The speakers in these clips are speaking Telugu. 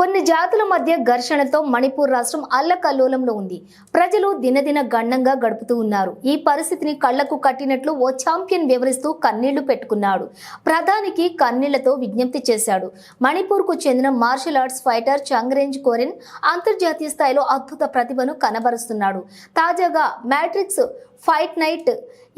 కొన్ని జాతుల మధ్య ఘర్షణతో మణిపూర్ రాష్ట్రం అల్లకల్లోలంలో ఉంది. ప్రజలు దినదిన గండంగా గడుపుతూ ఉన్నారు. ఈ పరిస్థితిని కళ్ళకు కట్టినట్లు ఓ ఛాంపియన్ వివరిస్తూ కన్నీళ్ళు పెట్టుకున్నాడు. ప్రధానికి కన్నీళ్ళతో విజ్ఞప్తి చేశాడు. మణిపూర్కు చెందిన martial arts fighter Chungreng Koren అంతర్జాతీయ స్థాయిలో అద్భుత ప్రతిభను కనబరుస్తున్నాడు. తాజాగా మ్యాట్రిక్స్ ఫైట్ నైట్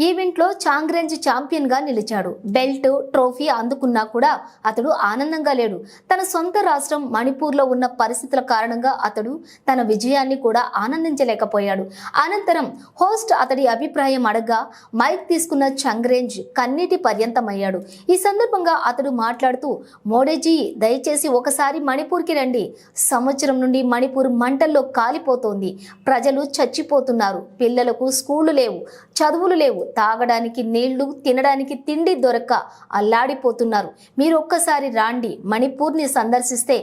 ఈవెంట్లో చాంగ్రెంజ్ ఛాంపియన్గా నిలిచాడు. బెల్ట్ ట్రోఫీ అందుకున్నా కూడా అతడు ఆనందంగా లేడు. తన సొంత రాష్ట్రం మణిపూర్ మణిపూర్లో ఉన్న పరిస్థితుల కారణంగా అతడు తన విజయాన్ని కూడా ఆనందించలేకపోయాడు. అనంతరం హోస్ట్ అతడి అభిప్రాయం అడగా మైక్ తీసుకున్న చంగ్రేంజ్ కన్నీటి పర్యంతమయ్యాడు. ఈ సందర్భంగా అతడు మాట్లాడుతూ మోడీజీ దయచేసి ఒకసారి మణిపూర్కి రండి. సంవత్సరం నుండి మణిపూర్ మంటల్లో కాలిపోతోంది. ప్రజలు చచ్చిపోతున్నారు. పిల్లలకు స్కూళ్ళు లేవు. చదువులు లేవు. తాగడానికి నీళ్ళు తినడానికి తిండి దొరక్క అల్లాడిపోతున్నారు. మీరు ఒక్కసారి రాండి. మణిపూర్ని సందర్శిస్తే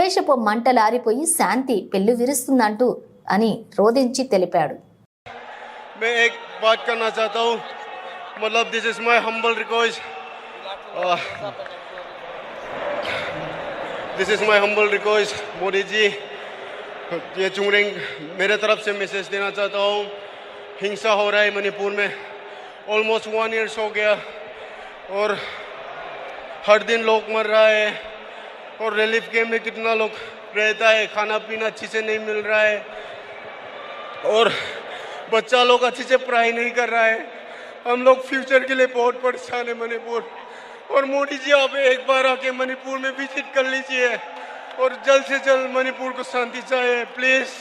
విద్వేషపు మంటలారిపోయి శాంతి పెళ్లి విరుస్తుందంటూ అని రోధించి తెలిపాడు मैं एक बात करना चाहता हूँ मतलब this is my humble request this is my humble request Modi ji ये चुंगरेंग मेरे तरफ से मैसेज देना चाहता हूँ हिंसा हो रहा है मणिपुर में ऑलमोस्ट वन ईयर्स हो गया और हर दिन लोग मर रहा है और रिलीफ कैम्प में कितना लोग रहता है, खाना पीना अच्छे से नहीं मिल रहा है और बच्चा लोग अच्छे से पढ़ाई नहीं कर रहा है। हम लोग फ्यूचर के लिए बहुत परेशान है मणिपुर। और मोदी जी, आप एक बार आके मणिपुर में विज़िट कर लीजिए और जल्द से जल्द मणिपुर को शांति चाहिए प्लीज़